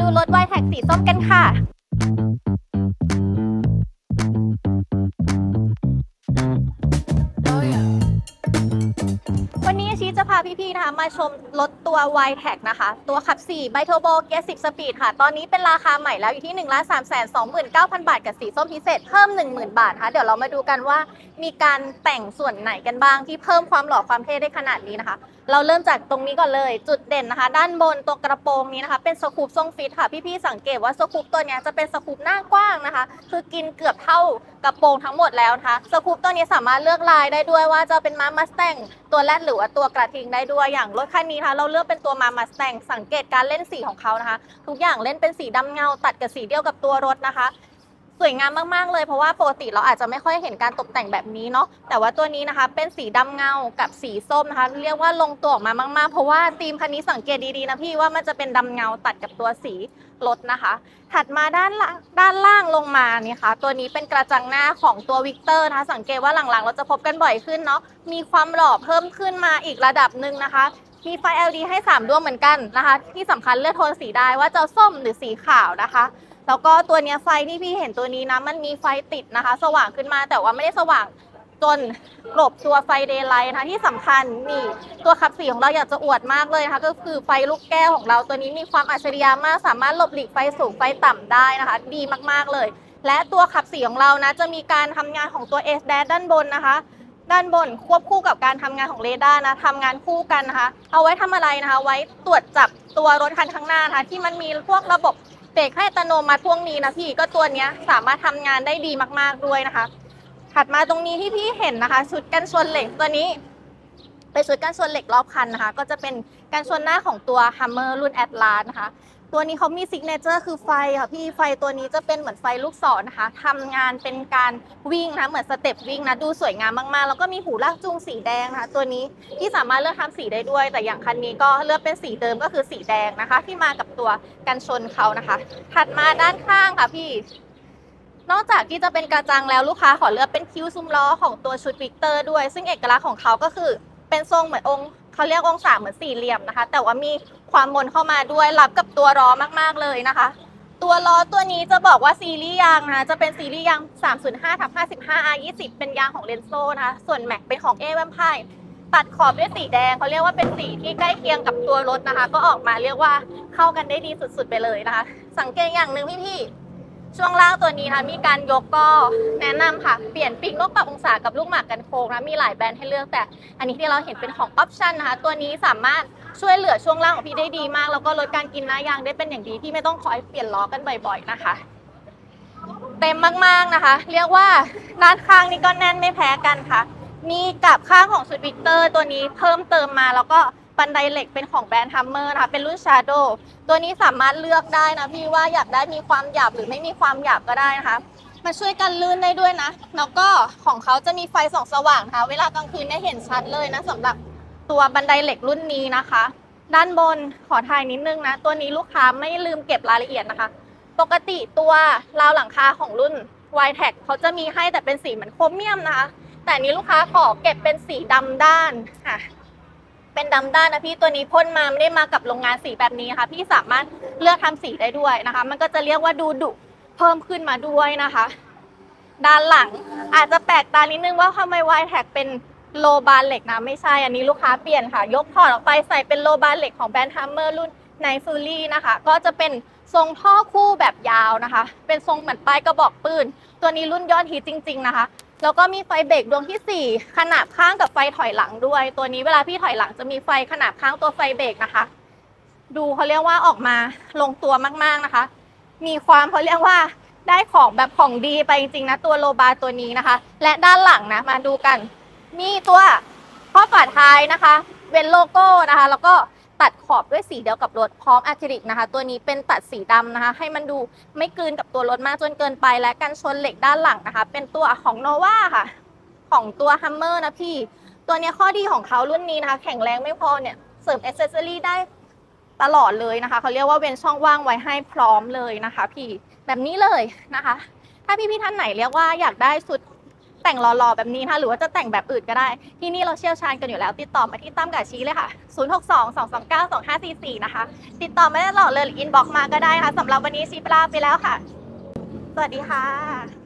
ดูรถไวแท็กสีส้มกันค่ะาพี่ๆนะคะมาชมรถตัว y t e c นะคะ ตัวขับ 4 ไบโทโบเกียร์10 สปีดค่ะ ตอนนี้เป็นราคาใหม่แล้วอยู่ที่ 1 3 2 9 0 0 0 บาท กับสีส้มพิเศษเพิ่ม 10,000 บาทค่ะ เดี๋ยวเรามาดูกันว่ามีการแต่งส่วนไหนกันบ้างที่เพิ่มความหล่อความเท่ได้ขนาดนี้นะคะ เราเริ่มจากตรงนี้ก่อนเลยจุดเด่นนะคะ ด้านบนตัวกระโปรงนี้นะคะ เป็นสกูปทรงฟิตค่ะ พี่ๆสังเกตว่าสกูปตัวนี้จะเป็นสกูปหน้ากว้างนะคะ คือกินเกือบเท่ากระโปรงทั้งหมดแล้วนะคะสกูปตัวนี้สามารถเลือกลายได้ด้วยว่าจะเป็นม้ามัสแตง ตัวแรดหรือว่าตัวกระทิงได้ด้วยอย่างรถคันนี้นะคะเราเลือกเป็นตัวมามาสแตงสังเกตการเล่นสีของเขานะคะ ทุกอย่างเล่นเป็นสีดำเงาตัดกับสีเดียวกับตัวรถนะคะ สวยงามมากๆเลย เพราะว่าปกติเราอาจจะไม่ค่อยเห็นการตกแต่งแบบนี้เนาะแต่ว่าตัวนี้นะคะเป็นสีดำเงากับสีส้มนะคะ เรียกว่าลงตัวออกมามากๆ เพราะว่าธีมคันนี้สังเกตดีๆนะพี่ว่ามันจะเป็นดำเงาตัดกับตัวสีรถนะคะ ถัดมาด้านล่างด้านล่างลงมานี่ค่ะตัวนี้เป็นกระจังหน้าของตัววิกเตอร์นะคะสังเกตว่าหลังๆ เราจะพบกันบ่อยขึ้นเนาะมีความหล่อเพิ่มขึ้นมาอีกระดับหนึ่งนะคะมีไฟ LED ให้ 3 ดวงเหมือนกันนะคะ ที่สำคัญเลือกโทนสีได้ว่าจะส้มหรือสีขาวนะคะ แล้วก็ตัวเนี้ยไฟที่พี่เห็นตัวนี้นะมันมีไฟติดนะคะ สว่างขึ้นมาแต่ว่าไม่ได้สว่างจนกลบตัวไฟเดย์ไลท์นะคะที่สำคัญนี่ตัวขับสีของเราอยากจะอวดมากเลยนะคะก็คือไฟลูกแก้วของเราตัวนี้มีความอัจฉริยะมาก สามารถหลบหลีกไฟสูงไฟต่ำได้นะคะ ดีมากๆเลย และตัวขับสีของเรานะจะมีการทำงานของตัว S แดด้านบนนะคะ ด้านบนควบคู่กับการทำงานของเรดาร์นะทำงานคู่กันนะคะ เอาไว้ทำอะไรนะคะ ไว้ตรวจจับตัวรถคันข้างหน้านะคะที่มันมีพวกระบบเบรกให้อัตโนมัติพวกนี้นะพี่ก็ตัวนี้สามารถทำงานได้ดีมากๆด้วยนะคะ ถัดมาตรงนี้ที่พี่เห็นนะคะ ชุดกันชนเหล็กตัวนี้เป็นชุดกันชนเหล็กรอบคันนะคะ ก็จะเป็นกันชนหน้าของตัว Hummer รุ่น Atlas นะคะ ตัวนี้เขามีซิกเนเจอร์คือไฟค่ะพี่ไฟตัวนี้จะเป็นเหมือนไฟลูกศรนะคะทำงานเป็นการวิ่งนะเหมือนสเต็ปวิ่งนะดูสวยงามมากๆ แล้วก็มีหูลากจูงสีแดงนะคะตัวนี้ที่สามารถเลือกทำสีได้ด้วย แต่อย่างคันนี้ก็เลือกเป็นสีเดิมก็คือสีแดงนะคะ ที่มากับตัวกันชนเขานะคะ ถัดมาด้านข้างค่ะพี่นอกจากที่จะเป็นกระจังแล้วลูกค้าขอเลือกเป็นคิ้วซุ้มล้อของตัวชุดวิกเตอร์ด้วย ซึ่งเอกลักษณ์ของเขาก็คือเป็นทรงเหมือนองค์ เขาเรียกองศาเหมือนสี่เหลี่ยมนะคะ แต่ว่ามีความมนเข้ามาด้วยรับกับตัวล้อมากๆเลยนะคะ ตัวล้อตัวนี้จะบอกว่าซีรีส์ยางนะ จะเป็นซีรีส์ยาง 305ทับ55 R20 เป็นยางของเลนโซนะคะ ส่วนแม็กเป็นของเอเวมไพตัดขอบด้วยสีแดงเขาเรียกว่าเป็นสีที่ใกล้เคียงกับตัวรถนะคะ ก็ออกมาเรียกว่าเข้ากันได้ดีสุดๆไปเลยนะคะ สังเกตอย่างหนึ่งพี่ๆ ช่วงล่างตัวนี้นะมีการยกก็แนะนำค่ะเปลี่ยนปีกนกปรับองศากับลูกหมากกันโค้งนะมีหลายแบรนด์ให้เลือกแต่ อันนี้ที่เราเห็นเป็นของออปชันนะคะ ตัวนี้สามารถช่วยเหลือช่วงล่างของพี่ได้ดีมาก แล้วก็ลดการกินหน้ายางได้เป็นอย่างดีที่ไม่ต้องคอยเปลี่ยนล้อกันบ่อย ๆนะคะ เต็มมากๆนะคะ เรียกว่าด้านข้างนี่ก็แน่นไม่แพ้กันค่ะ มีกับข้างของสุดวิกเตอร์ตัวนี้เพิ่มเติมมาแล้วก็ บันไดเหล็กเป็นของแบรนด์ทัมเมอร์นะคะเป็นรุ่น Shadow ตัวนี้สามารถเลือกได้นะพี่ว่าอยากได้มีความหยาบหรือไม่มีความหยาบก็ได้นะคะมาช่วยกันลื่นได้ด้วยนะ แล้วก็ของเขาจะมีไฟส่องสว่างนะคะเวลากลางคืนได้เห็นชัดเลยนะสำหรับตัวบันไดเหล็กรุ่นนี้นะคะ ด้านบนขอถ่ายนิดนึงนะ ตัวนี้ลูกค้าไม่ลืมเก็บรายละเอียดนะคะ ปกติตัวราวหลังคาของรุ่น y t e c เขาจะมีให้แต่เป็นสีเหมือนโครเมียมนะคะ แต่นนี้ลูกค้าขอเก็บเป็นสีดำด้านค่ะ เป็นดำด้านนะพี่ตัวนี้พ่นมาไม่ได้มากับโรงงานสีแบบนี้นะคะพี่สามารถเลือกทำสีได้ด้วยนะคะ มันก็จะเรียกว่าดูดุเพิ่มขึ้นมาด้วยนะคะ ด้านหลังอาจจะแปลกตานิดนึงว่าทำไม y t e c เป็นโลบาร์เหล็กนะไม่ใช่อันนี้ลูกค้าเปลี่ยนค่ะ ยกถอดออกไปใส่เป็นโลบาร์เหล็กของแบรนด์ฮัมเมอร์รุ่นไนฟูลี่นะคะ ก็จะเป็นทรงท่อคู่แบบยาวนะคะ เป็นทรงเหมือนปลายกระบอกปืน ตัวนี้รุ่นยอดฮิตจริง ๆ นะคะ แล้วก็มีไฟเบรกดวงที่ 4 ขนาบข้างกับไฟถอยหลังด้วย ตัวนี้เวลาพี่ถอยหลังจะมีไฟขนาบข้างตัวไฟเบรกนะคะ ดูเขาเรียกว่าออกมาลงตัวมากๆนะคะ มีความเขาเรียกว่าได้ของแบบของดีไปจริงๆนะตัวโลบาตัวนี้นะคะ และด้านหลังนะมาดูกัน มีตัวข้อฝาท้ายนะคะเป็นโลโก้นะคะ แล้วก็ ตัดขอบด้วยสีเดียวกับรถพร้อมอะคริลิกนะคะ ตัวนี้เป็นตัดสีดำนะคะ ให้มันดูไม่กลืนกับตัวรถมากจนเกินไป และกันชนเหล็กด้านหลังนะคะ เป็นตัวของโนวาค่ะ ของตัวฮัมเมอร์นะพี่ ตัวนี้ข้อดีของเขารุ่นนี้นะคะ แข็งแรงไม่พอเนี่ยเสริมอ c เซอรี่ได้ตลอดเลยนะคะเขาเรียกว่าเว้นช่องว่างไว้ให้พร้อมเลยนะคะ พี่แบบนี้เลยนะคะ ถ้าพี่พี่ท่านไหนเรียกว่าอยากได้ชุด แต่งหล่อๆแบบนี้นะคะหรือว่าจะแต่งแบบอื่นก็ได้ ที่นี่เราเชี่ยวชาญกันอยู่แล้ว ติดต่อมาที่ตั้มกับชีเลยค่ะ 0622292544 นะคะ ติดต่อมาได้ตลอดเลยหรืออินบ็อกมาก็ได้นะคะสำหรับวันนี้ชีปลาไปแล้วค่ะ สวัสดีค่ะ